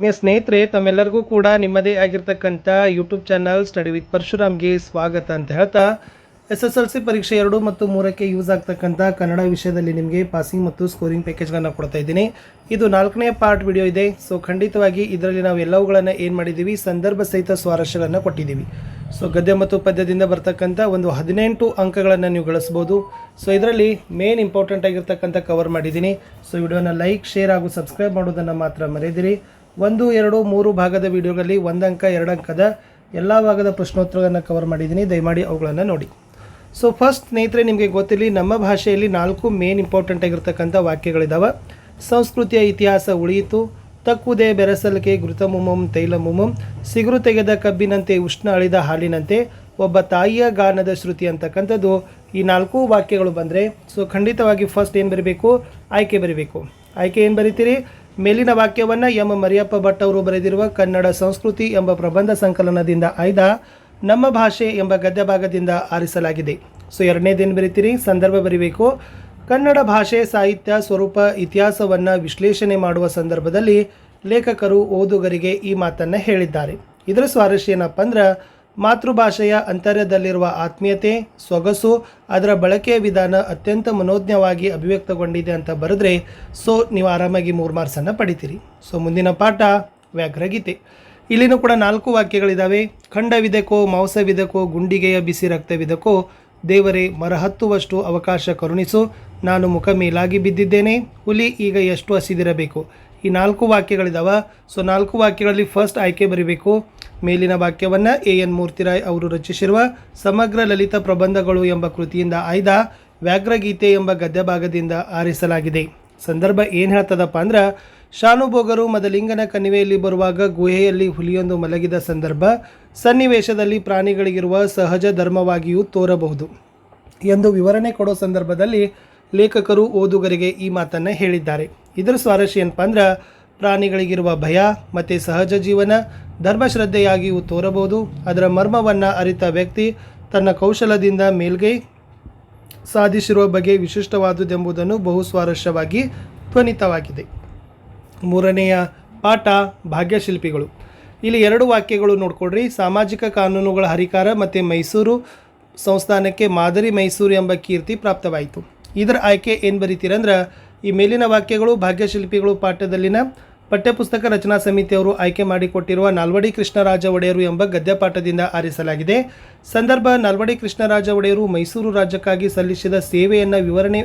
ಸ್ನೇಹಿತರೆ, ತಮ್ಮೆಲ್ಲರಿಗೂ ಕೂಡ ನಿಮ್ಮದೇ ಆಗಿರ್ತಕ್ಕಂಥ ಯೂಟ್ಯೂಬ್ ಚಾನಲ್ ಸ್ಟಡಿ ವಿತ್ ಪರಶುರಾಮ್ಗೆ ಸ್ವಾಗತ ಅಂತ ಹೇಳ್ತಾ ಎಸ್ ಎಸ್ ಎಲ್ ಸಿ ಪರೀಕ್ಷೆ ಎರಡು ಮತ್ತು ಮೂರಕ್ಕೆ ಯೂಸ್ ಆಗ್ತಕ್ಕಂಥ ಕನ್ನಡ ವಿಷಯದಲ್ಲಿ ನಿಮಗೆ ಪಾಸಿಂಗ್ ಮತ್ತು ಸ್ಕೋರಿಂಗ್ ಪ್ಯಾಕೇಜ್ಗಳನ್ನು ಕೊಡ್ತಾ ಇದ್ದೀನಿ. ಇದು ನಾಲ್ಕನೇ ಪಾರ್ಟ್ ವಿಡಿಯೋ ಇದೆ. ಸೊ ಖಂಡಿತವಾಗಿ ಇದರಲ್ಲಿ ನಾವು ಎಲ್ಲವುಗಳನ್ನು ಏನು ಮಾಡಿದ್ದೀವಿ? ಸಂದರ್ಭ ಸಹಿತ ಸ್ವಾರಸ್ಯಗಳನ್ನು ಕೊಟ್ಟಿದ್ದೀವಿ. ಸೊ ಗದ್ಯ ಮತ್ತು ಪದ್ಯದಿಂದ ಬರ್ತಕ್ಕಂಥ ಒಂದು ಹದಿನೆಂಟು ಅಂಕಗಳನ್ನು ನೀವು ಗಳಿಸ್ಬೋದು. ಸೊ ಇದರಲ್ಲಿ ಮೇನ್ ಇಂಪಾರ್ಟೆಂಟ್ ಆಗಿರ್ತಕ್ಕಂಥ ಕವರ್ ಮಾಡಿದ್ದೀನಿ. ಸೊ ವಿಡಿಯೋನ ಲೈಕ್ ಶೇರ್ ಹಾಗೂ ಸಬ್ಸ್ಕ್ರೈಬ್ ಮಾಡೋದನ್ನು ಮಾತ್ರ ಮರೆಯದಿರಿ. ಒಂದು, ಎರಡು, ಮೂರು ಭಾಗದ ವಿಡಿಯೋಗಳಲ್ಲಿ ಒಂದಂಕ ಅಂಕದ ಎಲ್ಲ ಭಾಗದ ಪ್ರಶ್ನೋತ್ತರಗಳನ್ನು ಕವರ್ ಮಾಡಿದ್ದೀನಿ. ದಯಮಾಡಿ ಅವುಗಳನ್ನು ನೋಡಿ. ಸೊ ಫಸ್ಟ್ ಸ್ನೇಹಿತರೆ, ನಿಮಗೆ ಗೊತ್ತಿರಲಿ, ನಮ್ಮ ಭಾಷೆಯಲ್ಲಿ ನಾಲ್ಕು ಮೇನ್ ಇಂಪಾರ್ಟೆಂಟ್ ಆಗಿರ್ತಕ್ಕಂಥ ವಾಕ್ಯಗಳಿದ್ದಾವೆ ಸಂಸ್ಕೃತಿಯ ಇತಿಹಾಸ ಉಳಿಯಿತು. ತಕ್ಕುದೇ ಬೆರಸಲಿಕೆ ತೈಲ ತೈಲಮುಮಂ. ಸಿಗುರು ತೆಗೆದ ಕಬ್ಬಿನಂತೆ, ಉಷ್ಣ ಅಳಿದ ಹಾಲಿನಂತೆ. ಒಬ್ಬ ತಾಯಿಯ ಗಾನದ ಶ್ರುತಿ ಅಂತಕ್ಕಂಥದ್ದು ಈ ನಾಲ್ಕು ವಾಕ್ಯಗಳು ಬಂದರೆ. ಸೊ ಖಂಡಿತವಾಗಿ ಫಸ್ಟ್ ಏನು ಬರೀಬೇಕು? ಆಯ್ಕೆ ಬರೀಬೇಕು. ಆಯ್ಕೆ ಏನು ಬರೀತೀರಿ? ಮೇಲಿನ ವಾಕ್ಯವನ್ನು ಎಂ ಮರಿಯಪ್ಪ ಭಟ್ ಅವರು ಬರೆದಿರುವ ಕನ್ನಡ ಸಂಸ್ಕೃತಿ ಎಂಬ ಪ್ರಬಂಧ ಸಂಕಲನದಿಂದ ಆಯ್ದ ನಮ್ಮ ಭಾಷೆ ಎಂಬ ಗದ್ಯ ಭಾಗದಿಂದ ಆರಿಸಲಾಗಿದೆ. ಸೊ ದಿನ ಬರೀತೀರಿ, ಸಂದರ್ಭ ಬರೀಬೇಕು. ಕನ್ನಡ ಭಾಷೆ ಸಾಹಿತ್ಯ ಸ್ವರೂಪ ಇತಿಹಾಸವನ್ನು ವಿಶ್ಲೇಷಣೆ ಮಾಡುವ ಸಂದರ್ಭದಲ್ಲಿ ಲೇಖಕರು ಓದುಗರಿಗೆ ಈ ಮಾತನ್ನು ಹೇಳಿದ್ದಾರೆ. ಇದರ ಸ್ವಾರಸ್ಯ ಏನಪ್ಪ ಅಂದ್ರೆ ಮಾತೃಭಾಷೆಯ ಅಂತರ್ಯದಲ್ಲಿರುವ ಆತ್ಮೀಯತೆ, ಸೊಗಸು, ಅದರ ಬಳಕೆಯ ವಿಧಾನ ಅತ್ಯಂತ ಮನೋಜ್ಞವಾಗಿ ಅಭಿವ್ಯಕ್ತಗೊಂಡಿದೆ ಅಂತ ಬರೆದ್ರೆ, ಸೊ ನೀವು ಆರಾಮಾಗಿ ಮೂರು ಮಾರ್ಕ್ಸನ್ನು ಪಡಿತೀರಿ. ಸೊ ಮುಂದಿನ ಪಾಠ, ವ್ಯಾಘ್ರಗೀತೆ. ಇಲ್ಲಿನೂ ಕೂಡ ನಾಲ್ಕು ವಾಕ್ಯಗಳಿದ್ದಾವೆ ಖಂಡವಿದಕ್ಕೋ ಮಾಂಸವಿದಕ್ಕೋ ಗುಂಡಿಗೆಯ ಬಿಸಿ ರಕ್ತವಿದಕ್ಕೋ ದೇವರೇ ಮರಹತ್ತುವಷ್ಟು ಅವಕಾಶ ಕರುಣಿಸು, ನಾನು ಮುಖ ಮೇಲಾಗಿ ಬಿದ್ದಿದ್ದೇನೆ, ಹುಲಿ ಈಗ ಎಷ್ಟು ಹಸಿದಿರಬೇಕು. ಈ ನಾಲ್ಕು ವಾಕ್ಯಗಳಿದ್ದಾವೆ ಸೊ ನಾಲ್ಕು ವಾಕ್ಯಗಳಲ್ಲಿ ಫಸ್ಟ್ ಆಯ್ಕೆ ಬರೀಬೇಕು. ಮೇಲಿನ ವಾಕ್ಯವನ್ನು ಎ ಎನ್ ಮೂರ್ತಿರಾಯ್ ಅವರು ರಚಿಸಿರುವ ಸಮಗ್ರ ಲಲಿತ ಪ್ರಬಂಧಗಳು ಎಂಬ ಕೃತಿಯಿಂದ ಆಯ್ದ ವ್ಯಾಘ್ರಗೀತೆ ಎಂಬ ಗದ್ಯ ಭಾಗದಿಂದ ಆರಿಸಲಾಗಿದೆ. ಸಂದರ್ಭ ಏನು ಹೇಳ್ತದಪ್ಪ ಅಂದ್ರೆ, ಶಾನುಭೋಗರು ಮದಲಿಂಗನ ಕಣಿವೆಯಲ್ಲಿ ಬರುವಾಗ ಗುಹೆಯಲ್ಲಿ ಹುಲಿಯೊಂದು ಮಲಗಿದ ಸಂದರ್ಭ ಸನ್ನಿವೇಶದಲ್ಲಿ ಪ್ರಾಣಿಗಳಿಗಿರುವ ಸಹಜ ಧರ್ಮವಾಗಿಯೂ ತೋರಬಹುದು. ಎಂದು ವಿವರಣೆ ಕೊಡೋ ಸಂದರ್ಭದಲ್ಲಿ ಲೇಖಕರು ಓದುಗರಿಗೆ ಈ ಮಾತನ್ನು ಹೇಳಿದ್ದಾರೆ. ಇದರ ಸ್ವಾರಸ್ಯ ಏನಪ್ಪ ಅಂದ್ರೆ, ಪ್ರಾಣಿಗಳಿಗಿರುವ ಭಯ ಮತ್ತು ಸಹಜ ಜೀವನ ಧರ್ಮಶ್ರದ್ಧೆಯಾಗಿಯೂ ತೋರಬಹುದು. ಅದರ ಮರ್ಮವನ್ನು ಅರಿತ ವ್ಯಕ್ತಿ ತನ್ನ ಕೌಶಲದಿಂದ ಮೇಲ್ಗೈ ಸಾಧಿಸಿರುವ ಬಗ್ಗೆ ವಿಶಿಷ್ಟವಾದುದೆಂಬುದನ್ನು ಬಹು ಸ್ವಾರಸ್ಯವಾಗಿ ಧ್ವನಿತವಾಗಿದೆ. ಮೂರನೆಯ ಪಾಠ ಭಾಗ್ಯಶಿಲ್ಪಿಗಳು. ಇಲ್ಲಿ ಎರಡು ವಾಕ್ಯಗಳು ನೋಡ್ಕೊಡ್ರಿ ಸಾಮಾಜಿಕ ಕಾನೂನುಗಳ ಹರಿಕಾರ ಮತ್ತು ಮೈಸೂರು ಸಂಸ್ಥಾನಕ್ಕೆ ಮಾದರಿ ಮೈಸೂರು ಎಂಬ ಕೀರ್ತಿ ಪ್ರಾಪ್ತವಾಯಿತು. ಇದರ ಆಯ್ಕೆ ಏನು ಬರೀತೀರಂದ್ರೆ, ಈ ಮೇಲಿನ ವಾಕ್ಯಗಳು ಭಾಗ್ಯಶಿಲ್ಪಿಗಳು ಪಾಠದಲ್ಲಿನ ಪಠ್ಯಪುಸ್ತಕ ರಚನಾ ಸಮಿತಿಯವರು ಆಯ್ಕೆ ಮಾಡಿಕೊಟ್ಟಿರುವ ನಾಲ್ವಡಿ ಕೃಷ್ಣರಾಜ ಒಡೆಯರು ಎಂಬ ಗದ್ಯಪಾಠದಿಂದ ಆರಿಸಲಾಗಿದೆ. ಸಂದರ್ಭ, ನಾಲ್ವಡಿ ಕೃಷ್ಣರಾಜ ಒಡೆಯರು ಮೈಸೂರು ರಾಜ್ಯಕ್ಕಾಗಿ ಸಲ್ಲಿಸಿದ ಸೇವೆಯನ್ನು ವಿವರಣೆ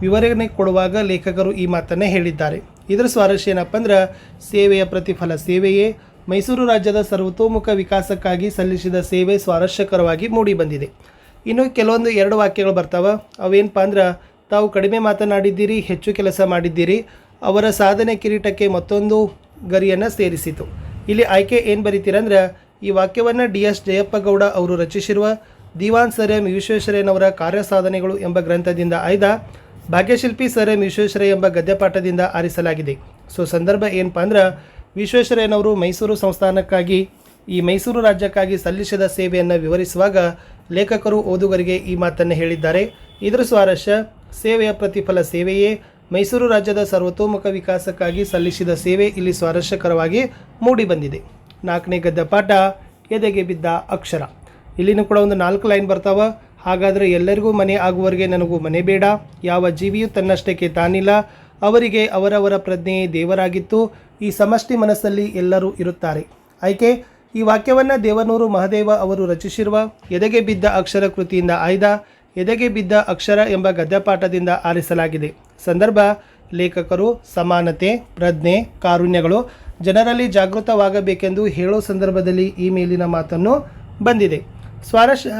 ವಿವರಣೆ ಕೊಡುವಾಗ ಲೇಖಕರು ಈ ಮಾತನ್ನು ಹೇಳಿದ್ದಾರೆ. ಇದರ ಸ್ವಾರಸ್ಯ ಏನಪ್ಪ ಅಂದ್ರೆ, ಸೇವೆಯ ಪ್ರತಿಫಲ ಸೇವೆಯೇ. ಮೈಸೂರು ರಾಜ್ಯದ ಸರ್ವತೋಮುಖ ವಿಕಾಸಕ್ಕಾಗಿ ಸಲ್ಲಿಸಿದ ಸೇವೆ ಸ್ವಾರಸ್ಯಕರವಾಗಿ ಮೂಡಿಬಂದಿದೆ. ಇನ್ನು ಕೆಲವೊಂದು ಎರಡು ವಾಕ್ಯಗಳು ಬರ್ತಾವೆ. ಅವೇನಪ್ಪ ಅಂದ್ರೆ, ತಾವು ಕಡಿಮೆ ಮಾತನಾಡಿದ್ದೀರಿ, ಹೆಚ್ಚು ಕೆಲಸ ಮಾಡಿದ್ದೀರಿ. ಅವರ ಸಾಧನೆ ಕಿರೀಟಕ್ಕೆ ಮತ್ತೊಂದು ಗರಿಯನ್ನು ಸೇರಿಸಿತು. ಇಲ್ಲಿ ಆಯ್ಕೆ ಏನು ಬರೀತೀರಂದ್ರೆ ಈ ವಾಕ್ಯವನ್ನು ಡಿ ಎಸ್ ಜಯಪ್ಪಗೌಡ ಅವರು ರಚಿಸಿರುವ ದಿವಾನ್ ಸರ್ ಎಂ ವಿಶ್ವೇಶ್ವರಯ್ಯನವರ ಕಾರ್ಯ ಸಾಧನೆಗಳು ಎಂಬ ಗ್ರಂಥದಿಂದ ಆಯ್ದ ಭಾಗ್ಯಶಿಲ್ಪಿ ಸರ್ ಎಂ ವಿಶ್ವೇಶ್ವರಯ್ಯ ಎಂಬ ಗದ್ಯಪಾಠದಿಂದ ಆರಿಸಲಾಗಿದೆ. ಸೊ, ಸಂದರ್ಭ ಏನಪ್ಪ ಅಂದ್ರೆ ವಿಶ್ವೇಶ್ವರಯ್ಯನವರು ಮೈಸೂರು ಸಂಸ್ಥಾನಕ್ಕಾಗಿ, ಈ ಮೈಸೂರು ರಾಜ್ಯಕ್ಕಾಗಿ ಸಲ್ಲಿಸಿದ ಸೇವೆಯನ್ನು ವಿವರಿಸುವಾಗ ಲೇಖಕರು ಓದುಗರಿಗೆ ಈ ಮಾತನ್ನು ಹೇಳಿದ್ದಾರೆ. ಇದರ ಸ್ವಾರಸ್ಯ, ಸೇವೆಯ ಪ್ರತಿಫಲ ಸೇವೆಯೇ ಮೈಸೂರು ರಾಜ್ಯದ ಸರ್ವತೋಮುಖ ವಿಕಾಸಕ್ಕಾಗಿ ಸಲ್ಲಿಸಿದ ಸೇವೆ ಇಲ್ಲಿ ಸ್ವಾರಸ್ಯಕರವಾಗಿ ಮೂಡಿಬಂದಿದೆ ನಾಲ್ಕನೇ ಗದ್ದ ಪಾಠ, ಎದೆಗೆ ಬಿದ್ದ ಅಕ್ಷರ. ಇಲ್ಲಿನೂ ಕೂಡ ಒಂದು ನಾಲ್ಕು ಲೈನ್ ಬರ್ತಾವ. ಹಾಗಾದರೆ ಎಲ್ಲರಿಗೂ ಮನೆ ಆಗುವವರೆಗೆ ನನಗೂ ಮನೆ ಬೇಡ. ಯಾವ ಜೀವಿಯೂ ತನ್ನಷ್ಟಕ್ಕೆ ತಾನಿಲ್ಲ. ಅವರಿಗೆ ಅವರವರ ಪ್ರಜ್ಞೆಯೇ ದೇವರಾಗಿತ್ತು. ಈ ಸಮಷ್ಟಿ ಮನಸ್ಸಲ್ಲಿ ಎಲ್ಲರೂ ಇರುತ್ತಾರೆ. ಆಯ್ಕೆ, ಈ ವಾಕ್ಯವನ್ನು ದೇವನೂರು ಮಹದೇವ ಅವರು ರಚಿಸಿರುವ ಎದೆಗೆ ಬಿದ್ದ ಅಕ್ಷರ ಕೃತಿಯಿಂದ ಆಯ್ದ. ಎದೆಗೆ ಬಿದ್ದ ಅಕ್ಷರ ಎಂಬ ಗದ್ಯಪಾಠದಿಂದ ಆರಿಸಲಾಗಿದೆ ಸಂದರ್ಭ, ಲೇಖಕರು, ಸಮಾನತೆ, ಪ್ರಜ್ಞೆ, ಕಾರುಣ್ಯಗಳು, ಜನರಲ್ಲಿ ಜಾಗೃತವಾಗಬೇಕೆಂದು ಹೇಳೋ ಸಂದರ್ಭದಲ್ಲಿ ಈ ಮೇಲಿನ ಮಾತನ್ನು ಬಂದಿದೆ. ಸ್ವಾರಸ್ಯ,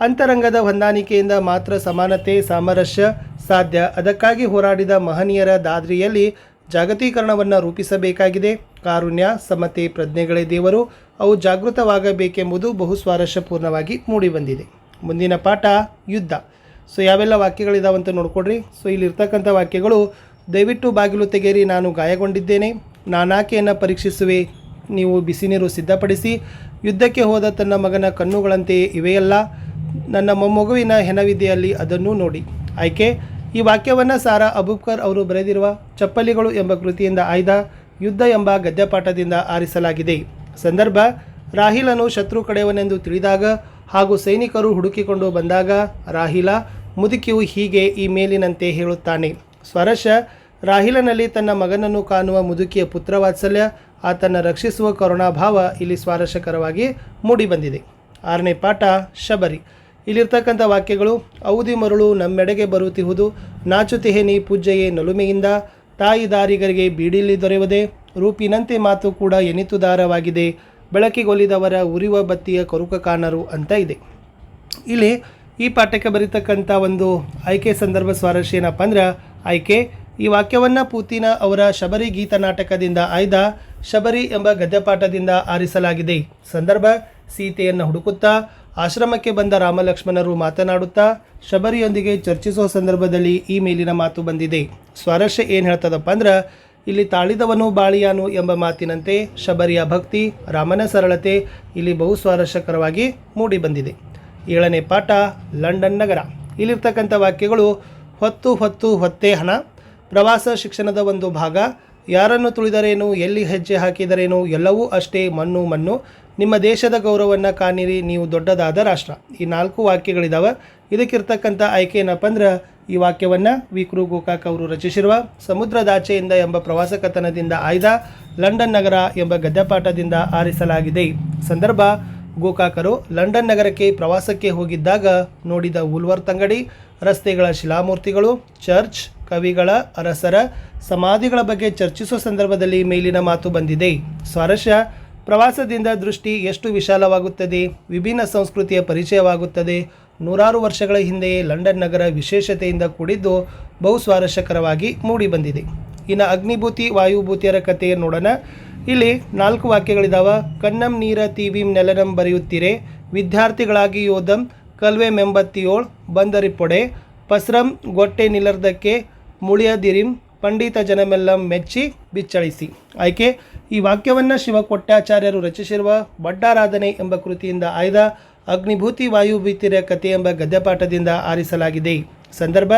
ಅಂತರಂಗದ ಹೊಂದಾಣಿಕೆಯಿಂದ ಮಾತ್ರ ಸಮಾನತೆ, ಸಾಮರಸ್ಯ ಸಾಧ್ಯ. ಅದಕ್ಕಾಗಿ ಹೋರಾಡಿದ ಮಹನೀಯರ ದಾದ್ರಿಯಲ್ಲಿ ಜಾಗತೀಕರಣವನ್ನು ರೂಪಿಸಬೇಕಾಗಿದೆ. ಕಾರುಣ್ಯ, ಸಮತೆ, ಪ್ರಜ್ಞೆಗಳೇ ದೇವರು. ಅವು ಜಾಗೃತವಾಗಬೇಕೆಂಬುದು ಬಹು ಸ್ವಾರಸ್ಯಪೂರ್ಣವಾಗಿ ಮೂಡಿಬಂದಿದೆ. ಮುಂದಿನ ಪಾಠ ಯುದ್ಧ. ಸೊ, ಯಾವೆಲ್ಲ ವಾಕ್ಯಗಳಿದಾವಂತ ನೋಡ್ಕೊಡ್ರಿ. ಸೊ, ಇಲ್ಲಿರ್ತಕ್ಕಂಥ ವಾಕ್ಯಗಳು, ದಯವಿಟ್ಟು ಬಾಗಿಲು ತೆಗೆಯಿರಿ, ನಾನು ಗಾಯಗೊಂಡಿದ್ದೇನೆ. ನಾನಾಕೆಯನ್ನು ಪರೀಕ್ಷಿಸುವೆ. ನೀವು ಬಿಸಿ ನೀರು ಸಿದ್ಧಪಡಿಸಿ. ಯುದ್ಧಕ್ಕೆ ಹೋದ ತನ್ನ ಮಗನ ಕಣ್ಣುಗಳಂತೆಯೇ ಇವೆಯಲ್ಲ. ನನ್ನ ಮೊಮ್ಮಗುವಿನ ಹೆನವಿದೆಯಲ್ಲಿ ಅದನ್ನು ನೋಡಿ. ಆಯ್ಕೆ, ಈ ವಾಕ್ಯವನ್ನು ಸಾರಾ ಅಬೂಬ್ಕರ್ ಅವರು ಬರೆದಿರುವ ಚಪ್ಪಲಿಗಳು ಎಂಬ ಕೃತಿಯಿಂದ ಆಯ್ದ ಯುದ್ಧ ಎಂಬ ಗದ್ಯಪಾಠದಿಂದ ಆರಿಸಲಾಗಿದೆ. ಸಂದರ್ಭ, ರಾಹಿಲನು ಶತ್ರು ಕಡೆಯವನೆಂದು ತಿಳಿದಾಗ ಹಾಗೂ ಸೈನಿಕರು ಹುಡುಕಿಕೊಂಡು ಬಂದಾಗ ರಾಹಿಲ, ಮುದುಕಿಯು ಹೀಗೆ ಈ ಮೇಲಿನಂತೆ ಹೇಳುತ್ತಾನೆ. ಸ್ವರಶ, ರಾಹಿಲನಲ್ಲಿ ತನ್ನ ಮಗನನ್ನು ಕಾಣುವ ಮುದುಕಿಯ ಪುತ್ರವಾತ್ಸಲ್ಯ ಆತನ ರಕ್ಷಿಸುವ ಕರುಣಾಭಾವ ಇಲ್ಲಿ ಸ್ವಾರಸ್ಯಕರವಾಗಿ ಮೂಡಿಬಂದಿದೆ. ಆರನೇ ಪಾಠ, ಶಬರಿ. ಇಲ್ಲಿರ್ತಕ್ಕಂಥ ವಾಕ್ಯಗಳು, ಔದಿ ಮರುಳು ನಮ್ಮೆಡೆಗೆ ಬರುತ್ತಿಹುದು ನಾಚುತಿಹೇನಿ ಪೂಜೆಯೇ ನಲುಮೆಯಿಂದ ತಾಯಿ ದಾರಿಗರಿಗೆ ಬೀಡಿಲಿ ದೊರೆಯುವುದೇ, ರೂಪಿನಂತೆ ಮಾತು ಕೂಡ ಎನಿತುದಾರವಾಗಿದೆ ಬೆಳಕಿಗೊಲಿದವರ ಉರಿವ ಬತ್ತಿಯ ಕೊರುಕ ಕಾಣರು ಅಂತ ಇದೆ. ಇಲ್ಲಿ ಈ ಪಾಠಕ್ಕೆ ಬರೀತಕ್ಕಂಥ ಒಂದು ಆಯ್ಕೆ ಸಂದರ್ಭ ಸ್ವಾರಸ್ಯ ಏನಪ್ಪ ಅಂದ್ರೆ, ಆಯ್ಕೆ, ಈ ವಾಕ್ಯವನ್ನು ಪೂತಿನ ಅವರ ಶಬರಿ ಗೀತ ನಾಟಕದಿಂದ ಆಯ್ದ ಶಬರಿ ಎಂಬ ಗದ್ಯಪಾಠದಿಂದ ಆರಿಸಲಾಗಿದೆ. ಸಂದರ್ಭ, ಸೀತೆಯನ್ನು ಹುಡುಕುತ್ತಾ, ಆಶ್ರಮಕ್ಕೆ ಬಂದ ರಾಮಲಕ್ಷ್ಮಣರು ಮಾತನಾಡುತ್ತಾ, ಶಬರಿಯೊಂದಿಗೆ ಚರ್ಚಿಸುವ ಸಂದರ್ಭದಲ್ಲಿ ಈ ಮೇಲಿನ ಮಾತು ಬಂದಿದೆ. ಸ್ವಾರಸ್ಯ ಏನು ಹೇಳ್ತದಪ್ಪ ಅಂದ್ರೆ ಇಲ್ಲಿ ತಾಳಿದವನು ಬಾಳಿಯಾನು ಎಂಬ ಮಾತಿನಂತೆ ಶಬರಿಯ ಭಕ್ತಿ, ರಾಮನ ಸರಳತೆ ಇಲ್ಲಿ ಬಹು ಸ್ವಾರಸ್ಯಕರವಾಗಿ ಮೂಡಿಬಂದಿದೆ ಏಳನೇ ಪಾಠ, ಲಂಡನ್ ನಗರ. ಇಲ್ಲಿರ್ತಕ್ಕಂಥ ವಾಕ್ಯಗಳು ಹೊತ್ತು ಹೊತ್ತು ಹೊತ್ತೆ ಹಣ. ಪ್ರವಾಸ ಶಿಕ್ಷಣದ ಒಂದು ಭಾಗ. ಯಾರನ್ನು ತುಳಿದರೇನು, ಎಲ್ಲಿ ಹೆಜ್ಜೆ ಹಾಕಿದರೇನು, ಎಲ್ಲವೂ ಅಷ್ಟೇ ಮಣ್ಣು ಮಣ್ಣು. ನಿಮ್ಮ ದೇಶದ ಗೌರವವನ್ನು ಕಾಣಿರಿ ನೀವು ದೊಡ್ಡದಾದ ರಾಷ್ಟ್ರ. ಈ ನಾಲ್ಕು ವಾಕ್ಯಗಳಿದ್ದಾವೆ ಇದಕ್ಕಿರ್ತಕ್ಕಂಥ ಆಯ್ಕೆ ಏನಪ್ಪ ಅಂದ್ರೆ ಈ ವಾಕ್ಯವನ್ನು ವಿಕ್ರು ಗೋಕಾಕ್ ಅವರು ರಚಿಸಿರುವ ಸಮುದ್ರದಾಚೆಯಿಂದ ಎಂಬ ಪ್ರವಾಸ ಕಥನದಿಂದ ಆಯ್ದ ಲಂಡನ್ ನಗರ ಎಂಬ ಗದ್ಯಪಾಠದಿಂದ ಆರಿಸಲಾಗಿದೆ. ಸಂದರ್ಭ ಗೋಕಾಕರು ಲಂಡನ್ ನಗರಕ್ಕೆ ಪ್ರವಾಸಕ್ಕೆ ಹೋಗಿದ್ದಾಗ ನೋಡಿದ ಉಲ್ವರ್ ತಂಗಡಿ, ರಸ್ತೆಗಳ ಶಿಲಾಮೂರ್ತಿಗಳು, ಚರ್ಚ್, ಕವಿಗಳ, ಅರಸರ ಸಮಾಧಿಗಳ ಬಗ್ಗೆ ಚರ್ಚಿಸುವ ಸಂದರ್ಭದಲ್ಲಿ ಮೇಲಿನ ಮಾತು ಬಂದಿದೆ. ಸ್ವಾರಸ್ಯ, ಪ್ರವಾಸದಿಂದ ದೃಷ್ಟಿ ಎಷ್ಟು ವಿಶಾಲವಾಗುತ್ತದೆ, ವಿಭಿನ್ನ ಸಂಸ್ಕೃತಿಯ ಪರಿಚಯವಾಗುತ್ತದೆ ನೂರಾರು ವರ್ಷಗಳ ಹಿಂದೆಯೇ ಲಂಡನ್ ನಗರ ವಿಶೇಷತೆಯಿಂದ ಕೂಡಿದ್ದು ಬಹು ಸ್ವಾರಸ್ಯಕರವಾಗಿ ಮೂಡಿಬಂದಿದೆ. ಇನ್ನು ಅಗ್ನಿಭೂತಿ, ವಾಯುಭೂತಿಯರ ಕಥೆಯನ್ನು ನೋಡೋಣ. ಇಲ್ಲಿ ನಾಲ್ಕು ವಾಕ್ಯಗಳಿದಾವ. ಕಣ್ಣಂ ನೀರ ತೀವಿಂ ನೆಲನಂ ಬರೆಯುತ್ತೀರೆ. ವಿದ್ಯಾರ್ಥಿಗಳಾಗಿ ಯೋಧಂ ಕಲ್ವೆ ಮೆಂಬತ್ತಿಯೋಳ್ ಬಂದರಿಪೊಡೆ. ಪಸ್ರಂ ಗೊಟ್ಟೆ ನಿಲರ್ದಕ್ಕೆ ಮುಳಿಯದಿರಿಂ ಪಂಡಿತ ಜನಮೆಲ್ಲ ಮೆಚ್ಚಿ ಬಿಚ್ಚಳಿಸಿ. ಆಯ್ಕೆ. ಈ ವಾಕ್ಯವನ್ನು ಶಿವಕೊಟ್ಟಾಚಾರ್ಯರು ರಚಿಸಿರುವ ಬಡ್ಡಾರಾಧನೆ ಎಂಬ ಕೃತಿಯಿಂದ ಆಯ್ದ ಅಗ್ನಿಭೂತಿ ವಾಯುಭೀತಿರ ಕಥೆ ಎಂಬ ಗದ್ಯಪಾಠದಿಂದ ಆರಿಸಲಾಗಿದೆ. ಸಂದರ್ಭ,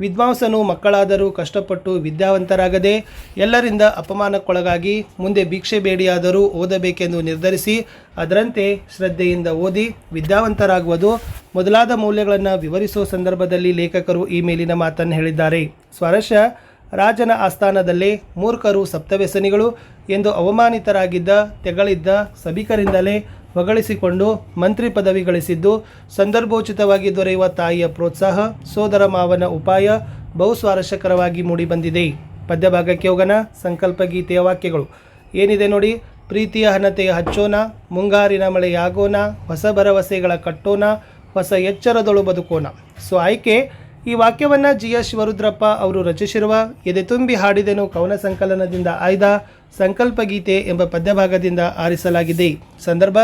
ವಿದ್ವಾಂಸನು ಮಕ್ಕಳಾದರೂ ಕಷ್ಟಪಟ್ಟು ವಿದ್ಯಾವಂತರಾಗದೆ ಎಲ್ಲರಿಂದ ಅಪಮಾನಕ್ಕೊಳಗಾಗಿ ಮುಂದೆ ಭಿಕ್ಷೆ ಬೇಡಿಯಾದರೂ ಓದಬೇಕೆಂದು ನಿರ್ಧರಿಸಿ, ಅದರಂತೆ ಶ್ರದ್ಧೆಯಿಂದ ಓದಿ ವಿದ್ಯಾವಂತರಾಗುವುದು ಮೊದಲಾದ ಮೌಲ್ಯಗಳನ್ನು ವಿವರಿಸುವ ಸಂದರ್ಭದಲ್ಲಿ ಲೇಖಕರು ಈ ಮೇಲಿನ ಮಾತನ್ನು ಹೇಳಿದ್ದಾರೆ. ಸ್ವರಶ ರಾಜನ ಆಸ್ಥಾನದಲ್ಲೇ ಮೂರ್ಖರು ಸಪ್ತವ್ಯಸನಿಗಳು ಎಂದು ಅವಮಾನಿತರಾಗಿದ್ದ, ತೆಗಳಿದ್ದ ಸಭಿಕರಿಂದಲೇ ಹೊಗಳಿಸಿಕೊಂಡು ಮಂತ್ರಿ ಪದವಿ ಗಳಿಸಿದ್ದು ಸಂದರ್ಭೋಚಿತವಾಗಿ ದೊರೆಯುವ ತಾಯಿಯ ಪ್ರೋತ್ಸಾಹ, ಸೋದರ ಮಾವನ ಉಪಾಯ ಬಹು ಸ್ವಾರಸ್ಯಕರವಾಗಿ ಮೂಡಿಬಂದಿದೆ. ಪದ್ಯಭಾಗಕ್ಕೆ ಹೋಗನ ಸಂಕಲ್ಪ ಗೀತೆಯ ವಾಕ್ಯಗಳು. ಏನಿದೆ ನೋಡಿ? ಪ್ರೀತಿಯ ಹಣತೆಯ ಹಚ್ಚೋಣ, ಮುಂಗಾರಿನ ಮಳೆಯಾಗೋಣ ಹೊಸ ಭರವಸೆಗಳ ಕಟ್ಟೋಣ, ಹೊಸ ಎಚ್ಚರದೊಳು ಬದುಕೋಣ. ಸೊ, ಆಯ್ಕೆ. ಈ ವಾಕ್ಯವನ್ನು ಜಿ ಎಸ್ ಶಿವರುದ್ರಪ್ಪ ಅವರು ರಚಿಸಿರುವ ಎದೆ ತುಂಬಿ ಹಾಡಿದೆನು ಕವನ ಸಂಕಲನದಿಂದ ಆಯ್ದ ಸಂಕಲ್ಪ ಗೀತೆ ಎಂಬ ಪದ್ಯಭಾಗದಿಂದ ಆರಿಸಲಾಗಿದೆ. ಸಂದರ್ಭ,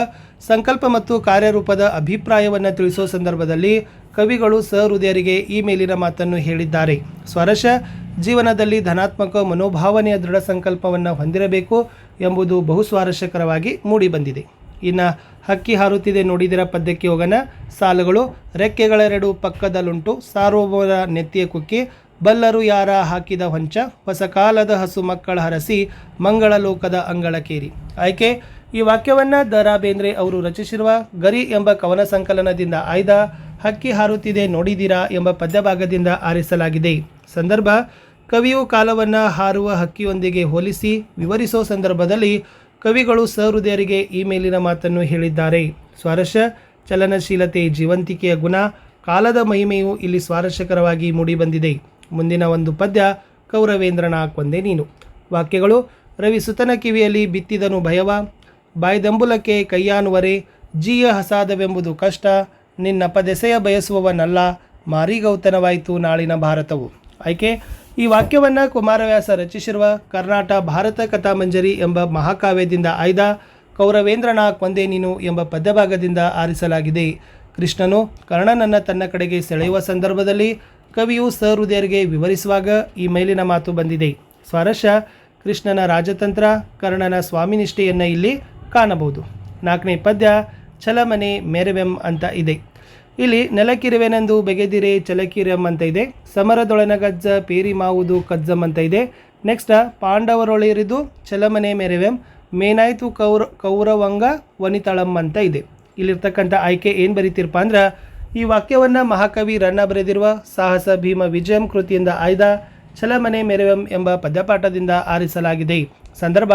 ಸಂಕಲ್ಪ ಮತ್ತು ಕಾರ್ಯರೂಪದ ಅಭಿಪ್ರಾಯವನ್ನು ತಿಳಿಸುವ ಸಂದರ್ಭದಲ್ಲಿ ಕವಿಗಳು ಸಹೃದಯರಿಗೆ ಈ ಮೇಲಿನ ಮಾತನ್ನು ಹೇಳಿದ್ದಾರೆ. ಸ್ವರಶ, ಜೀವನದಲ್ಲಿ ಧನಾತ್ಮಕ ಮನೋಭಾವನೆಯ ದೃಢ ಸಂಕಲ್ಪವನ್ನು ಹೊಂದಿರಬೇಕು ಎಂಬುದು ಬಹು ಸ್ವಾರಸ್ಯಕರವಾಗಿ ಮೂಡಿಬಂದಿದೆ. ಇನ್ನು ಹಕ್ಕಿ ಹಾರುತ್ತಿದೆ ನೋಡಿದಿರ ಪದ್ಯಕ್ಕೆ ಹೋಗೋಣ. ಸಾಲುಗಳು, ರೆಕ್ಕೆಗಳೆರಡು ಪಕ್ಕದಲ್ಲುಂಟು ಸಾರ್ವಭೌಮರ ನೆತ್ತಿಯ ಕುಕ್ಕಿ ಬಲ್ಲರು ಯಾರ ಹಾಕಿದ ಹೊಂಚ? ಹೊಸ ಕಾಲದ ಹಸು ಮಕ್ಕಳ ಹರಸಿ ಮಂಗಳ ಲೋಕದ ಅಂಗಳಕೇರಿ. ಆಯ್ಕೆ, ಈ ವಾಕ್ಯವನ್ನು ದ ರಾ ಬೇಂದ್ರೆ ಅವರು ರಚಿಸಿರುವ ಗರಿ ಎಂಬ ಕವನ ಸಂಕಲನದಿಂದ ಆಯ್ದ ಹಕ್ಕಿ ಹಾರುತ್ತಿದೆ ನೋಡಿದಿರಾ ಎಂಬ ಪದ್ಯಭಾಗದಿಂದ ಆರಿಸಲಾಗಿದೆ. ಸಂದರ್ಭ, ಕವಿಯು ಕಾಲವನ್ನು ಹಾರುವ ಹಕ್ಕಿಯೊಂದಿಗೆ ಹೋಲಿಸಿ ವಿವರಿಸೋ ಸಂದರ್ಭದಲ್ಲಿ ಕವಿಗಳು ಸಹೃದಯರಿಗೆ ಈ ಮೇಲಿನ ಮಾತನ್ನು ಹೇಳಿದ್ದಾರೆ. ಸ್ವಾರಸ್ಯ, ಚಲನಶೀಲತೆ, ಜೀವಂತಿಕೆಯ ಗುಣ, ಕಾಲದ ಮಹಿಮೆಯು ಇಲ್ಲಿ ಸ್ವಾರಸ್ಯಕರವಾಗಿ ಮೂಡಿಬಂದಿದೆ. ಮುಂದಿನ ಒಂದು ಪದ್ಯ ಕೌರವೇಂದ್ರನ ಕೊಂದೆ ನೀನು ವಾಕ್ಯಗಳು, ರವಿ ಸುತನ ಕಿವಿಯಲ್ಲಿ ಬಿತ್ತಿದನು ಭಯವ ಬಾಯ್ದಂಬುಲಕ್ಕೆ ಕೈಯಾನುವರೆ, ಜೀಯ ಹಸಾದವೆಂಬುದು ಕಷ್ಟ, ನಿನ್ನ ಪದೆಸೆಯ ಬಯಸುವವನಲ್ಲ ಮಾರಿಗೌತನವಾಯಿತು ನಾಳಿನ ಭಾರತವು ಆಯ್ಕೆ, ಈ ವಾಕ್ಯವನ್ನು ಕುಮಾರವ್ಯಾಸ ರಚಿಸಿರುವ ಕರ್ನಾಟ ಭಾರತ ಕಥಾಮಂಜರಿ ಎಂಬ ಮಹಾಕಾವ್ಯದಿಂದ ಆಯ್ದ ಕೌರವೇಂದ್ರನ ಕೊಂದೆ ನೀನು ಎಂಬ ಪದ್ಯಭಾಗದಿಂದ ಆರಿಸಲಾಗಿದೆ. ಕೃಷ್ಣನು ಕರ್ಣನನ್ನು ತನ್ನ ಕಡೆಗೆ ಸೆಳೆಯುವ ಸಂದರ್ಭದಲ್ಲಿ ಕವಿಯು ಸಹೃದಯರಿಗೆ ವಿವರಿಸುವಾಗ ಈ ಮೇಲಿನ ಮಾತು ಬಂದಿದೆ. ಸ್ವಾರಸ್ಯ ಕೃಷ್ಣನ ರಾಜತಂತ್ರ, ಕರ್ಣನ ಸ್ವಾಮಿನಿಷ್ಠೆಯನ್ನು ಇಲ್ಲಿ ಕಾಣಬಹುದು. ನಾಲ್ಕನೇ ಪದ್ಯ, ಛಲಮನೆ ಮೆರವೆಂ ಅಂತ ಇದೆ. ಇಲ್ಲಿ ನೆಲಕಿರುವೆನೆಂದು ಬೆಗೆದಿರೆ ಚಲಕಿರಂ ಅಂತ ಇದೆ. ಸಮರದೊಳನ ಗಜ್ಜ, ಪೇರಿ ಮಾವುದು ಕಜ್ಜಂ ಅಂತ ಇದೆ. ನೆಕ್ಸ್ಟ್, ಪಾಂಡವರೊಳಿರಿದು ಚಲಮನೆ ಮೆರೆವೆಂ, ಮೇನಾಯ್ತು ಕೌರ, ಕೌರವಂಗ ವನಿತಳಂ ಅಂತ ಇದೆ. ಇಲ್ಲಿರ್ತಕ್ಕಂಥ ಆಯ್ಕೆ ಏನು ಬರೀತಿರಪ್ಪ ಅಂದ್ರೆ ಈ ವಾಕ್ಯವನ್ನು ಮಹಾಕವಿ ರನ್ನ ಬರೆದಿರುವ ಸಾಹಸ ಭೀಮ ವಿಜಯಂ ಕೃತಿಯಿಂದ ಆಯ್ದ ಛಲಮನೆ ಮೆರವಂ ಎಂಬ ಪದ್ಯಪಾಠದಿಂದ ಆರಿಸಲಾಗಿದೆ. ಸಂದರ್ಭ,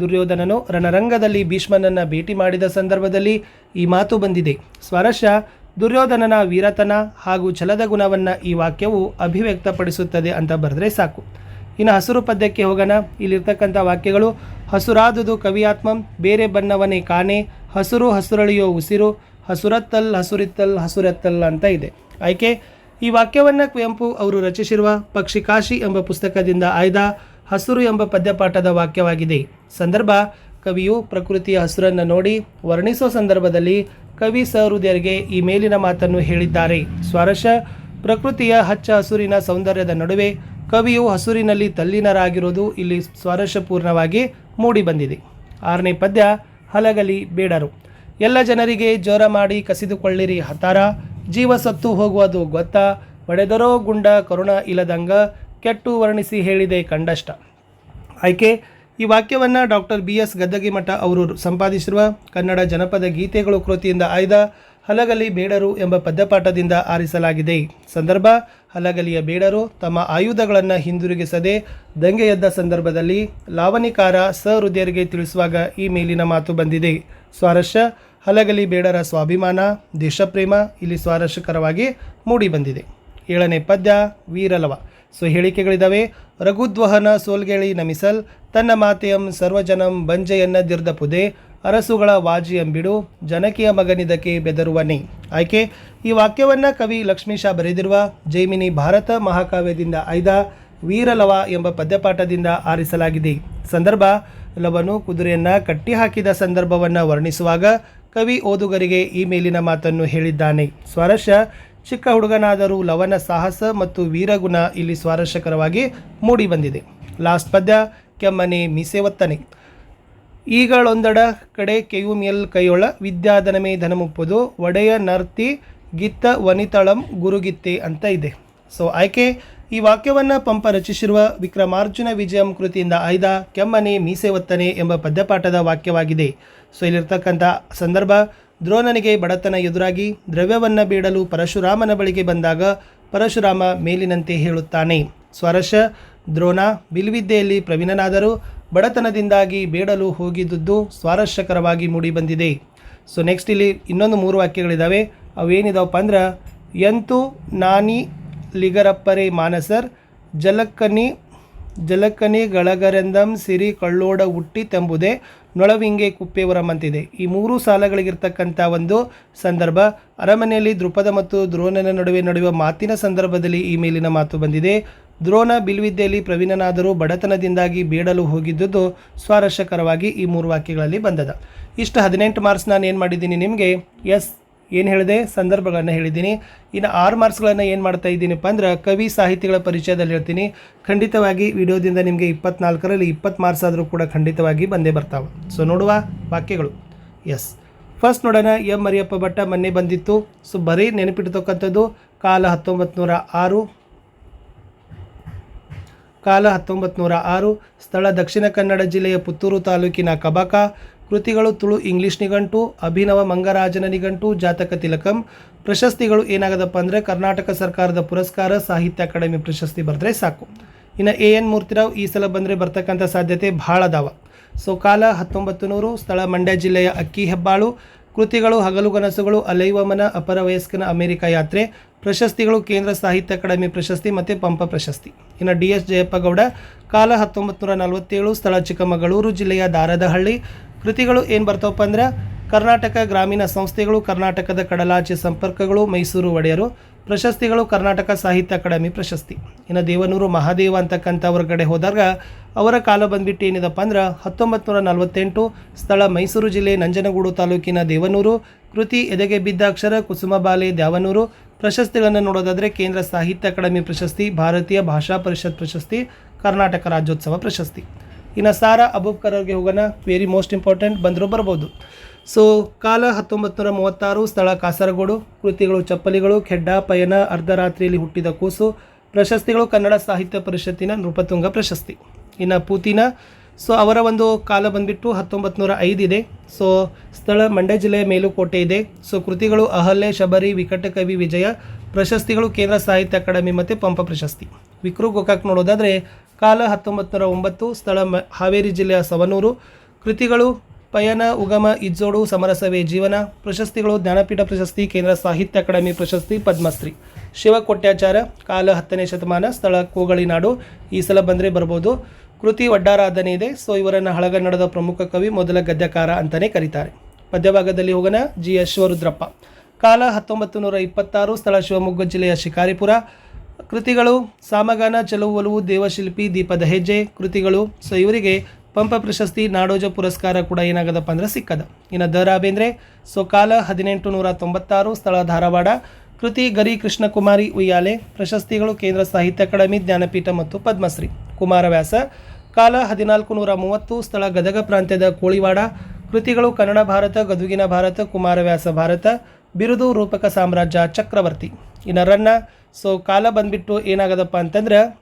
ದುರ್ಯೋಧನನು ರಣರಂಗದಲ್ಲಿ ಭೀಷ್ಮನನ್ನು ಭೇಟಿ ಮಾಡಿದ ಸಂದರ್ಭದಲ್ಲಿ ಈ ಮಾತು ಬಂದಿದೆ. ಸ್ವರಸ್ಯ, ದುರ್ಯೋಧನನ ವೀರತನ ಹಾಗೂ ಛಲದ ಗುಣವನ್ನು ಈ ವಾಕ್ಯವು ಅಭಿವ್ಯಕ್ತಪಡಿಸುತ್ತದೆ ಅಂತ ಬರೆದ್ರೆ ಸಾಕು. ಇನ್ನು ಹಸುರು ಪದ್ಯಕ್ಕೆ ಹೋಗೋಣ. ಇಲ್ಲಿರ್ತಕ್ಕಂಥ ವಾಕ್ಯಗಳು, ಹಸುರಾದುದು ಕವಿಯಾತ್ಮಂ, ಬೇರೆ ಬಣ್ಣವನೇ ಕಾಣೆ, ಹಸುರು ಹಸುರಳಿಯೋ ಉಸಿರು ಹಸುರತ್ತಲ್, ಹಸುರಿತ್ತಲ್, ಹಸುರೆತ್ತಲ್ ಅಂತ ಇದೆ. ಆಯ್ಕೆ, ಈ ವಾಕ್ಯವನ್ನು ಕುವೆಂಪು ಅವರು ರಚಿಸಿರುವ ಪಕ್ಷಿ ಕಾಶಿ ಎಂಬ ಪುಸ್ತಕದಿಂದ ಆಯ್ದ ಹಸುರು ಎಂಬ ಪದ್ಯಪಾಠದ ವಾಕ್ಯವಾಗಿದೆ. ಸಂದರ್ಭ, ಕವಿಯು ಪ್ರಕೃತಿಯ ಹಸುರನ್ನು ನೋಡಿ ವರ್ಣಿಸೋ ಸಂದರ್ಭದಲ್ಲಿ ಕವಿ ಸಹೃದಯರಿಗೆ ಈ ಮೇಲಿನ ಮಾತನ್ನು ಹೇಳಿದ್ದಾರೆ. ಸ್ವಾರಸ್ಯ, ಪ್ರಕೃತಿಯ ಹಚ್ಚ ಹಸುರಿನ ಸೌಂದರ್ಯದ ನಡುವೆ ಕವಿಯು ಹಸುರಿನಲ್ಲಿ ತಲ್ಲೀನರಾಗಿರೋದು ಇಲ್ಲಿ ಸ್ವಾರಸ್ಯಪೂರ್ಣವಾಗಿ ಮೂಡಿಬಂದಿದೆ. ಆರನೇ ಪದ್ಯ, ಹಲಗಲಿ ಬೇಡರು. ಎಲ್ಲ ಜನರಿಗೆ ಜೋರ ಮಾಡಿ ಕಸಿದುಕೊಳ್ಳಿರಿ ಹತಾರ. ಜೀವ ಸತ್ತು ಹೋಗುವುದು ಗೊತ್ತ. ಒಡೆದರೋ ಗುಂಡ ಕರುಣ ಇಲ್ಲದಂಗ ಕೆಟ್ಟು ವರ್ಣಿಸಿ ಹೇಳಿದೆ ಕಂಡಷ್ಟ. ಆಯ್ಕೆ, ಈ ವಾಕ್ಯವನ್ನು ಡಾಕ್ಟರ್ ಬಿ ಎಸ್ ಗದ್ದಗಿಮಠ ಅವರು ಸಂಪಾದಿಸಿರುವ ಕನ್ನಡ ಜನಪದ ಗೀತೆಗಳು ಕೃತಿಯಿಂದ ಆಯ್ದ ಹಲಗಲಿ ಬೇಡರು ಎಂಬ ಪದ್ಯಪಾಠದಿಂದ ಆರಿಸಲಾಗಿದೆ. ಸಂದರ್ಭ, ಹಲಗಲಿಯ ಬೇಡರು ತಮ್ಮ ಆಯುಧಗಳನ್ನು ಹಿಂದಿರುಗಿಸದೆ ದಂಗೆ ಎದ್ದ ಸಂದರ್ಭದಲ್ಲಿ ಲಾವಣಿಕಾರ ಸಹೃದಯರಿಗೆ ತಿಳಿಸುವಾಗ ಈ ಮೇಲಿನ ಮಾತು ಬಂದಿದೆ. ಸ್ವಾರಸ್ಯ ಹಲಗಲಿ ಬೇಡರ ಸ್ವಾಭಿಮಾನ, ದೇಶಪ್ರೇಮ ಇಲ್ಲಿ ಸ್ವಾರಸ್ಯಕರವಾಗಿ ಮೂಡಿಬಂದಿದೆ ಏಳನೇ ಪದ್ಯ, ವೀರಲವ. ಸೊ ಹೇಳಿಕೆಗಳಿದ್ದಾವೆ ರಘುದ್ವಹನ ಸೋಲ್ಗೆಳಿ ನಮಿಸಲ್, ತನ್ನ ಮಾತೆಯಂ ಸರ್ವಜನಂ ಬಂಜೆಯನ್ನ ದಿರ್ದ ಪುದೆ ಅರಸುಗಳ ವಾಜಿಯಂಬಿಡು ಜನಕಿಯ ಮಗನಿದಕ್ಕೆ ಬೆದರುವನೆ ಆಯ್ಕೆ, ಈ ವಾಕ್ಯವನ್ನು ಕವಿ ಲಕ್ಷ್ಮೀಶ ಬರೆದಿರುವ ಜೈಮಿನಿ ಭಾರತ ಮಹಾಕಾವ್ಯದಿಂದ ಆಯ್ದ ವೀರಲವ ಎಂಬ ಪದ್ಯಪಾಠದಿಂದ ಆರಿಸಲಾಗಿದೆ. ಸಂದರ್ಭ, ಲವನು ಕುದುರೆಯನ್ನು ಕಟ್ಟಿಹಾಕಿದ ಸಂದರ್ಭವನ್ನು ವರ್ಣಿಸುವಾಗ ಕವಿ ಓದುಗರಿಗೆ ಈ ಮೇಲಿನ ಮಾತನ್ನು ಹೇಳಿದ್ದಾನೆ. ಸ್ವರಶ, ಚಿಕ್ಕ ಹುಡುಗನಾದರೂ ಲವನ ಸಾಹಸ ಮತ್ತು ವೀರಗುಣ ಇಲ್ಲಿ ಸ್ವಾರಸ್ಯಕರವಾಗಿ ಮೂಡಿಬಂದಿದೆ. ಲಾಸ್ಟ್ ಪದ್ಯ, ಕೆಮ್ಮನೆ ಮೀಸೆ ಒತ್ತನೆ. ಈಗಳೊಂದಡ ಕಡೆ ಕೆಯುಮಿಯಲ್ ಕೈಯೊಳ ವಿದ್ಯಾಧನಮೇ ಧನಮುಪ್ಪದು ಒಡೆಯ ನರ್ತಿ ಗಿತ್ತ ವನಿತಳಂ ಗುರುಗಿತ್ತೆ ಅಂತ ಇದೆ. ಸೊ ಆಯ್ಕೆ, ಈ ವಾಕ್ಯವನ್ನು ಪಂಪ ರಚಿಸಿರುವ ವಿಕ್ರಮಾರ್ಜುನ ವಿಜಯಂ ಕೃತಿಯಿಂದ ಆಯ್ದ ಕೆಮ್ಮನೆ ಮೀಸೆ ಒತ್ತನೆ ಎಂಬ ಪದ್ಯಪಾಠದ ವಾಕ್ಯವಾಗಿದೆ. ಸೊ ಇಲ್ಲಿರ್ತಕ್ಕಂಥ ಸಂದರ್ಭ ದ್ರೋಣನಿಗೆ ಬಡತನ ಎದುರಾಗಿ ದ್ರವ್ಯವನ್ನು ಬೇಡಲು ಪರಶುರಾಮನ ಬಳಿಗೆ ಬಂದಾಗ ಪರಶುರಾಮ ಮೇಲಿನಂತೆ ಹೇಳುತ್ತಾನೆ ಸ್ವರಶ ದ್ರೋಣ ಬಿಲ್ವಿದ್ಯೆಯಲ್ಲಿ ಪ್ರವೀಣನಾದರೂ ಬಡತನದಿಂದಾಗಿ ಬೇಡಲು ಹೋಗಿದ್ದುದು ಸ್ವಾರಸ್ಯಕರವಾಗಿ ಮೂಡಿಬಂದಿದೆ. ಸೊ ನೆಕ್ಸ್ಟ್ ಇಲ್ಲಿ ಇನ್ನೊಂದು ಮೂರು ವಾಕ್ಯಗಳಿದ್ದಾವೆ ಅವೇನಿದಾವಪ್ಪ ಅಂದ್ರೆ ಎಂತೂ ನಾನಿ ಲಿಗರಪ್ಪರೆ ಮಾನಸರ್, ಜಲಕ್ಕನಿ ಜಲಕ್ಕನಿ ಗಳಗರೆಂದಂ ಸಿರಿ ಕಳ್ಳೋಡ ಹುಟ್ಟಿ ತೆಂಬುದೇ ನೊಳವಿಂಗೆ ಕುಪ್ಪೆವರಮಂತಿದೆ ಈ ಮೂರು ಸಾಲಗಳಿಗಿರ್ತಕ್ಕಂಥ ಒಂದು ಸಂದರ್ಭ. ಅರಮನೆಯಲ್ಲಿ ದೃಪದ ಮತ್ತು ದ್ರೋಣನ ನಡುವೆ ನಡೆಯುವ ಮಾತಿನ ಸಂದರ್ಭದಲ್ಲಿ ಈ ಮೇಲಿನ ಮಾತು ಬಂದಿದೆ. ದ್ರೋಣ ಬಿಲ್ವಿದ್ಯೆಯಲ್ಲಿ ಪ್ರವೀಣನಾದರೂ ಬಡತನದಿಂದಾಗಿ ಬೇಡಲು ಹೋಗಿದ್ದುದು ಸ್ವಾರಸ್ಯಕರವಾಗಿ ಈ ಮೂರು ವಾಕ್ಯಗಳಲ್ಲಿ ಬಂದದ. ಇಷ್ಟು ಹದಿನೆಂಟು ಮಾರ್ಕ್ಸ್ ನಾನು ಏನು ಮಾಡಿದ್ದೀನಿ ನಿಮಗೆ? ಎಸ್. ಏನು ಹೇಳಿದೆ? ಸಂದರ್ಭಗಳನ್ನು ಹೇಳಿದ್ದೀನಿ. ಇನ್ನು ಆರು ಮಾರ್ಕ್ಸ್ಗಳನ್ನು ಏನು ಮಾಡ್ತಾ ಇದ್ದೀನಪ್ಪ ಅಂದ್ರೆ ಕವಿ ಸಾಹಿತಿಗಳ ಪರಿಚಯದಲ್ಲಿ ಹೇಳ್ತೀನಿ. ಖಂಡಿತವಾಗಿ ವಿಡಿಯೋದಿಂದ ನಿಮಗೆ ಇಪ್ಪತ್ನಾಲ್ಕರಲ್ಲಿ ಇಪ್ಪತ್ತು ಮಾರ್ಕ್ಸ್ ಆದರೂ ಕೂಡ ಖಂಡಿತವಾಗಿ ಬಂದೇ ಬರ್ತಾವೆ. ಸೊ ನೋಡುವ ವಾಕ್ಯಗಳು. ಎಸ್ ಫಸ್ಟ್ ನೋಡೋಣ. ಎಂ ಮರಿಯಪ್ಪ ಭಟ್ಟ ಮೊನ್ನೆ ಬಂದಿತ್ತು. ಸೊ ಬರೀ ನೆನಪಿಡ್ತಕ್ಕಂಥದ್ದು ಕಾಲ ಹತ್ತೊಂಬತ್ತು ನೂರ ಆರು. ಕಾಲ ಹತ್ತೊಂಬತ್ತು ನೂರ ಆರು. ಸ್ಥಳ ದಕ್ಷಿಣ ಕನ್ನಡ ಜಿಲ್ಲೆಯ ಪುತ್ತೂರು ತಾಲೂಕಿನ ಕಬಕ. ಕೃತಿಗಳು ತುಳು ಇಂಗ್ಲಿಷ್ ನಿಘಂಟು ಅಭಿನವ ಮಂಗರಾಜನ ನಿಘಂಟು ಜಾತಕ ತಿಲಕಂ. ಪ್ರಶಸ್ತಿಗಳು ಏನಾಗದಪ್ಪ ಅಂದರೆ ಕರ್ನಾಟಕ ಸರ್ಕಾರದ ಪುರಸ್ಕಾರ ಸಾಹಿತ್ಯ ಅಕಾಡೆಮಿ ಪ್ರಶಸ್ತಿ ಬರೆದ್ರೆ ಸಾಕು. ಇನ್ನು ಎ ಎನ್ ಮೂರ್ತಿರಾವ್ ಈ ಸಲ ಬಂದರೆ ಬರ್ತಕ್ಕಂಥ ಸಾಧ್ಯತೆ ಭಾಳ ಅದಾವ. ಸೊ ಕಾಲ ಹತ್ತೊಂಬತ್ತು ನೂರು ಸ್ಥಳ ಮಂಡ್ಯ ಜಿಲ್ಲೆಯ ಅಕ್ಕಿ ಹೆಬ್ಬಾಳು. ಕೃತಿಗಳು ಹಗಲು ಹಗಲುಗನಸುಗಳು ಅಲೈವಮನ ಅಪರ ವಯಸ್ಕನ ಅಮೆರಿಕ ಯಾತ್ರೆ. ಪ್ರಶಸ್ತಿಗಳು ಕೇಂದ್ರ ಸಾಹಿತ್ಯ ಅಕಾಡೆಮಿ ಪ್ರಶಸ್ತಿ ಮತ್ತು ಪಂಪ ಪ್ರಶಸ್ತಿ. ಇನ್ನು ಡಿ ಎಸ್ ಜಯಪ್ಪಗೌಡ, ಕಾಲ ಹತ್ತೊಂಬತ್ತು ನೂರ ನಲವತ್ತೇಳು, ಸ್ಥಳ ಚಿಕ್ಕಮಗಳೂರು ಜಿಲ್ಲೆಯ ದಾರದಹಳ್ಳಿ. ಕೃತಿಗಳು ಏನು ಬರ್ತಾವಪ್ಪ ಅಂದ್ರೆ ಕರ್ನಾಟಕ ಗ್ರಾಮೀಣ ಸಂಸ್ಥೆಗಳು, ಕರ್ನಾಟಕದ ಕಡಲಾಚೆ ಸಂಪರ್ಕಗಳು, ಮೈಸೂರು ಒಡೆಯರು, ಪ್ರಶಸ್ತಿಗಳು ಕರ್ನಾಟಕ ಸಾಹಿತ್ಯ ಅಕಾಡೆಮಿ ಪ್ರಶಸ್ತಿ. ಇನ್ನು ದೇವನೂರು ಮಹಾದೇವ ಅಂತಕ್ಕಂಥವ್ರ ಕಡೆ ಹೋದಾಗ ಅವರ ಕಾಲ ಬಂದ್ಬಿಟ್ಟು ಏನಿದಪ್ಪ ಅಂದ್ರೆ ಹತ್ತೊಂಬತ್ತು ನೂರ ನಲವತ್ತೆಂಟು ಸ್ಥಳ ಮೈಸೂರು ಜಿಲ್ಲೆ ನಂಜನಗೂಡು ತಾಲೂಕಿನ ದೇವನೂರು, ಕೃತಿ ಎದೆಗೆ ಬಿದ್ದ ಅಕ್ಷರ ಕುಸುಮಬಾಲೆ ದ್ಯಾವನೂರು, ಪ್ರಶಸ್ತಿಗಳನ್ನು ನೋಡೋದಾದರೆ ಕೇಂದ್ರ ಸಾಹಿತ್ಯ ಅಕಾಡೆಮಿ ಪ್ರಶಸ್ತಿ, ಭಾರತೀಯ ಭಾಷಾ ಪರಿಷತ್ ಪ್ರಶಸ್ತಿ, ಕರ್ನಾಟಕ ರಾಜ್ಯೋತ್ಸವ ಪ್ರಶಸ್ತಿ. ಇನ್ನು ಸಾರಾ ಅಬೂಬ್ಕರ್ ಅವ್ರಿಗೆ ಹೋಗೋಣ ವೆರಿ ಮೋಸ್ಟ್ ಇಂಪಾರ್ಟೆಂಟ್ ಬಂದರೂ ಬರ್ಬೋದು. ಸೊ ಕಾಲ ಹತ್ತೊಂಬತ್ತು ನೂರ ಮೂವತ್ತಾರು, ಸ್ಥಳ ಕಾಸರಗೋಡು, ಕೃತಿಗಳು, ಚಪ್ಪಲಿಗಳು, ಖೆಡ್ಡ, ಪಯಣ ಅರ್ಧರಾತ್ರಿಯಲ್ಲಿ ಹುಟ್ಟಿದ ಕೂಸು, ಪ್ರಶಸ್ತಿಗಳು ಕನ್ನಡ ಸಾಹಿತ್ಯ ಪರಿಷತ್ತಿನ ನೃಪತುಂಗ ಪ್ರಶಸ್ತಿ. ಇನ್ನು ಪೂತಿನ ಸೊ ಅವರ ಒಂದು ಕಾಲ ಬಂದ್ಬಿಟ್ಟು ಹತ್ತೊಂಬತ್ತು ನೂರ ಐದಿದೆ ಸೊ ಸ್ಥಳ ಮಂಡ್ಯ ಜಿಲ್ಲೆಯ ಮೇಲುಕೋಟೆ ಇದೆ. ಸೊ ಕೃತಿಗಳು ಅಹಲ್ಯ, ಶಬರಿ ವಿಕಟಕವಿ ವಿಜಯ, ಪ್ರಶಸ್ತಿಗಳು ಕೇಂದ್ರ ಸಾಹಿತ್ಯ ಅಕಾಡೆಮಿ ಮತ್ತು ಪಂಪ ಪ್ರಶಸ್ತಿ. ವಿಕ್ರು ಗೋಕಾಕ್ ನೋಡೋದಾದರೆ ಕಾಲ ಹತ್ತೊಂಬತ್ತು ನೂರ ಒಂಬತ್ತು, ಸ್ಥಳ ಹಾವೇರಿ ಜಿಲ್ಲೆಯ ಸವನೂರು. ಕೃತಿಗಳು ಪಯನ, ಉಗಮ, ಇಜ್ಜೋಡು, ಸಮರಸವೇ ಜೀವನ. ಪ್ರಶಸ್ತಿಗಳು ಜ್ಞಾನಪೀಠ ಪ್ರಶಸ್ತಿ, ಕೇಂದ್ರ ಸಾಹಿತ್ಯ ಅಕಾಡೆಮಿ ಪ್ರಶಸ್ತಿ, ಪದ್ಮಶ್ರೀ. ಶಿವಕೊಟ್ಯಾಚಾರ ಕಾಲ ಹತ್ತನೇ ಶತಮಾನ, ಸ್ಥಳ ಕೋಗಳಿನಾಡು ಈ ಸಲ ಬಂದರೆ ಬರ್ಬೋದು. ಕೃತಿ ಒಡ್ಡಾರಾಧನೆ ಇದೆ. ಸೊ, ಇವರನ್ನು ಹಳಗನ್ನಡದ ಪ್ರಮುಖ ಕವಿ ಮೊದಲ ಗದ್ಯಕಾರ ಅಂತಲೇ ಕರೀತಾರೆ. ಮಧ್ಯಭಾಗದಲ್ಲಿ ಹೋಗೋಣ. ಜಿ. ಅಶ್ವರುದ್ರಪ್ಪ ಕಾಲ ಹತ್ತೊಂಬತ್ತು ನೂರ ಇಪ್ಪತ್ತಾರು, ಸ್ಥಳ ಶಿವಮೊಗ್ಗ ಜಿಲ್ಲೆಯ ಶಿಕಾರಿಪುರ. ಕೃತಿಗಳು, ಸಾಮಗಾನ, ಚೆಲುವು, ಒಲವು, ದೇವಶಿಲ್ಪಿ, ದೀಪದ ಹೆಜ್ಜೆ, ಕೃತಿಗಳು. ಸೊ ಇವರಿಗೆ ಪಂಪ ಪ್ರಶಸ್ತಿ, ನಾಡೋಜ ಪುರಸ್ಕಾರ ಕೂಡ ಏನಾಗದಪ್ಪ ಅಂದ್ರೆ ಸಿಕ್ಕದ. ಇನ್ನು ದ ರಾ ಬೇಂದ್ರೆ ಸೊ ಕಾಲ ಹದಿನೆಂಟು ನೂರ ತೊಂಬತ್ತಾರು ಸ್ಥಳ ಧಾರವಾಡ. ಕೃತಿ ಗರಿ ಕೃಷ್ಣಕುಮಾರಿ ಉಯ್ಯಾಲೆ, ಪ್ರಶಸ್ತಿಗಳು ಕೇಂದ್ರ ಸಾಹಿತ್ಯ ಅಕಾಡೆಮಿ, ಜ್ಞಾನಪೀಠ ಮತ್ತು ಪದ್ಮಶ್ರೀ. ಕುಮಾರವ್ಯಾಸ, ಕಾಲ ಹದಿನಾಲ್ಕು ನೂರ ಮೂವತ್ತು ಸ್ಥಳ ಗದಗ ಪ್ರಾಂತ್ಯದ ಕೋಳಿವಾಡ. ಕೃತಿಗಳು ಕನ್ನಡ ಭಾರತ, ಗದುಗಿನ ಭಾರತ, ಕುಮಾರವ್ಯಾಸ ಭಾರತ. ಬಿರುದು ರೂಪಕ ಸಾಮ್ರಾಜ್ಯ ಚಕ್ರವರ್ತಿ. ಇನ್ನು ರನ್ನ. ಸೊ ಕಾಲ ಬಂದ್ಬಿಟ್ಟು ಏನಾಗದಪ್ಪ ಅಂತಂದ್ರೆ,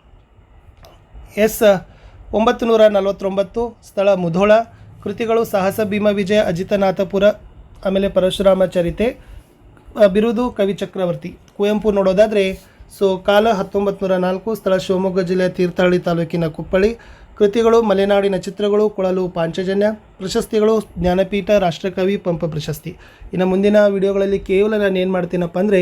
ಎಸ್ ಒಂಬತ್ತು ನೂರ ನಲವತ್ತೊಂಬತ್ತು ಸ್ಥಳ ಮುಧೋಳ. ಕೃತಿಗಳು ಸಾಹಸ, ಭೀಮ, ವಿಜಯ ಅಜಿತನಾಥಪುರ ಆಮೇಲೆ ಪರಶುರಾಮ ಚರಿತೆ ಬಿರುದು, ಕವಿ ಚಕ್ರವರ್ತಿ. ಕುವೆಂಪು ನೋಡೋದಾದರೆ, ಸೊ, ಕಾಲ ಹತ್ತೊಂಬತ್ತು ನೂರ ನಾಲ್ಕು ಸ್ಥಳ ಶಿವಮೊಗ್ಗ ಜಿಲ್ಲೆಯ ತೀರ್ಥಹಳ್ಳಿ ತಾಲೂಕಿನ ಕುಪ್ಪಳ್ಳಿ. ಕೃತಿಗಳು ಮಲೆನಾಡಿನ ಚಿತ್ರಗಳು, ಕೊಳಲು, ಪಾಂಚಜನ್ಯ. ಪ್ರಶಸ್ತಿಗಳು ಜ್ಞಾನಪೀಠ, ರಾಷ್ಟ್ರಕವಿ, ಪಂಪ ಪ್ರಶಸ್ತಿ. ಇನ್ನು ಮುಂದಿನ ವಿಡಿಯೋಗಳಲ್ಲಿ ಕೇವಲ ನಾನು ಏನು ಮಾಡ್ತೀನಪ್ಪ ಅಂದರೆ